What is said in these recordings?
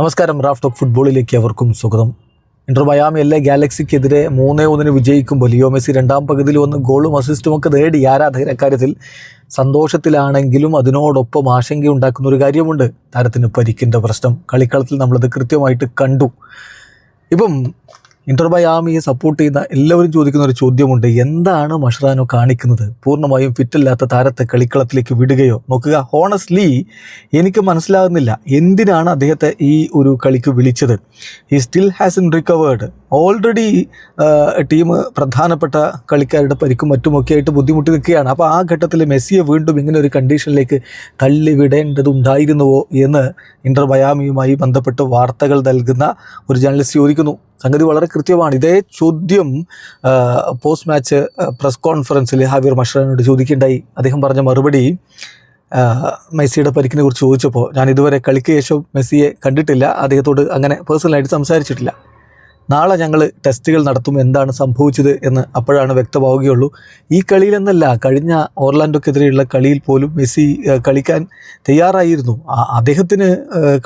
നമസ്കാരം Raf talk ഫുട്ബോളിലേക്ക് അവർക്കും സ്വാഗതം. ഇന്റർ മയാമി എല്ലെ ഗാലക്സിക്കെതിരെ മൂന്നേ ഒന്നിന് വിജയിക്കുമ്പോൾ ലിയോ മെസ്സി രണ്ടാം പകുതിയിൽ വന്ന് ഗോളും അസിസ്റ്റും ഒക്കെ നേടി. ആരാധകർ അക്കാര്യത്തിൽ സന്തോഷത്തിലാണെങ്കിലും അതിനോടൊപ്പം ആശങ്കയുണ്ടാക്കുന്ന ഒരു കാര്യമുണ്ട്. താരത്തിന് പരിക്കിന്റെ പ്രശ്നം. കളിക്കളത്തിൽ നമ്മളത് കൃത്യമായിട്ട് കണ്ടു. ഇപ്പം ഇന്റർ മയാമിയെ സപ്പോർട്ട് ചെയ്യുന്ന എല്ലാവരും ചോദിക്കുന്ന ഒരു ചോദ്യമുണ്ട്. എന്താണ് മഷ്റാനോ കാണിക്കുന്നത്? പൂർണമായും ഫിറ്റല്ലാത്ത താരത്തെ കളിക്കളത്തിലേക്ക് വിടുകയോ? നോക്കുക ഹോണസ്റ്റ്ലി എനിക്ക് മനസ്സിലാകുന്നില്ല. എന്തിനാണ് അദ്ദേഹത്തെ ഈ ഒരു കളിക്ക് വിളിച്ചത്? ഈ still has in recovered already team പ്രധാനപ്പെട്ട കളിക്കാരുടെ പരിക്കും മറ്റുമൊക്കെ ആയിട്ട് ബുദ്ധിമുട്ടി നിൽക്കുകയാണ് അപ്പോൾ ആ ഘട്ടത്തിൽ മെസ്സിയെ വീണ്ടും ഇങ്ങനെ ഒരു കണ്ടീഷനിലേക്ക് തള്ളിവിടേണ്ടതുണ്ടായിരുന്നുവോ എന്ന് ഇന്റർ മയാമിയുമായി ബന്ധപ്പെട്ട് വാർത്തകൾ നൽകുന്ന ഒരു ജേർണലിസ്റ്റ് ചോദിക്കുന്നു. സംഗതി വളരെ കൃത്യമാണ്. ഇതേ ചോദ്യം പോസ്റ്റ് മാച്ച് പ്രസ് കോൺഫറൻസിൽ ഹാവിയർ മഷ്റാനോട് ചോദിക്കേണ്ടായി അദ്ദേഹം പറഞ്ഞ മറുപടി മെസ്സിയുടെ പരിക്കിനെ കുറിച്ച് ചോദിച്ചപ്പോൾ ഞാൻ ഇതുവരെ കളിക്ക് ശേഷം മെസ്സിയെ കണ്ടിട്ടില്ല. അദ്ദേഹത്തോട് അങ്ങനെ പേഴ്സണലായിട്ട് സംസാരിച്ചിട്ടില്ല. നാളെ ഞങ്ങൾ ടെസ്റ്റുകൾ നടത്തും എന്താണ് സംഭവിച്ചത് എന്ന് അപ്പോഴാണ് വ്യക്തമാവുകയുള്ളൂ. ഈ കളിയിലെന്നല്ല കഴിഞ്ഞ ഓർലാൻഡോക്കെതിരെയുള്ള കളിയിൽ പോലും മെസ്സി കളിക്കാൻ തയ്യാറായിരുന്നു. അദ്ദേഹത്തിന്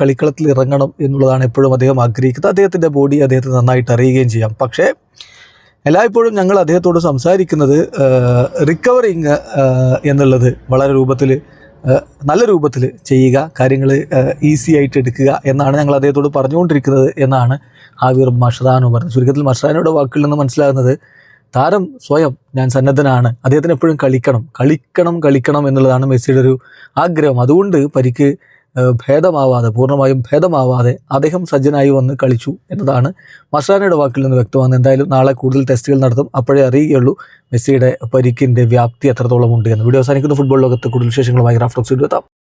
കളിക്കളത്തിൽ ഇറങ്ങണം എന്നുള്ളതാണ് എപ്പോഴും അദ്ദേഹം ആഗ്രഹിക്കുന്നത്. അദ്ദേഹത്തിന്റെ ബോഡി അദ്ദേഹത്തിന് നന്നായിട്ട് അറിയുകയും ചെയ്യാം. പക്ഷേ എല്ലായ്പ്പോഴും ഞങ്ങൾ അദ്ദേഹത്തോട് സംസാരിക്കുന്നത് റിക്കവറിങ് എന്നുള്ളത് വളരെ രൂപത്തിൽ നല്ല രൂപത്തിൽ ചെയ്യുക കാര്യങ്ങൾ ഈസി ആയിട്ട് എടുക്കുക എന്നാണ് ഞങ്ങൾ അദ്ദേഹത്തോട് പറഞ്ഞുകൊണ്ടിരിക്കുന്നത് എന്നാണ് ആവിർ മഷ്റാനോ പറഞ്ഞത്. ചുരുക്കത്തിൽ മഷ്റാനോയുടെ വാക്കിൽ നിന്ന് മനസ്സിലാകുന്നത് താരം സ്വയം ഞാൻ സന്നദ്ധനാണ് അദ്ദേഹത്തിന് എപ്പോഴും കളിക്കണം കളിക്കണം കളിക്കണം എന്നുള്ളതാണ് മെസ്സിയുടെ ഒരു ആഗ്രഹം. അതുകൊണ്ട് പരിക്ക് ഭേദമാവാതെ പൂർണമായും ഭേദമാവാതെ അദ്ദേഹം സജ്ജനായി വന്ന് കളിച്ചു എന്നതാണ് മഷാനയുടെ വാക്കിൽ നിന്ന് വ്യക്തമാകുന്നത്. എന്തായാലും നാളെ കൂടുതൽ ടെസ്റ്റുകൾ നടത്തും. അപ്പോഴേ അറിയുകയുള്ളൂ മെസ്സിയുടെ പരിക്കിന്റെ വ്യാപ്തി എത്രത്തോളം ഉണ്ട് എന്ന്. വീഡിയോ അവസാനിക്കുന്ന. ഫുട്ബോൾ ലോകത്ത് കൂടുതൽ വിശേഷങ്ങളുമായി റാഫ്റ്റോക്സ് എത്താം.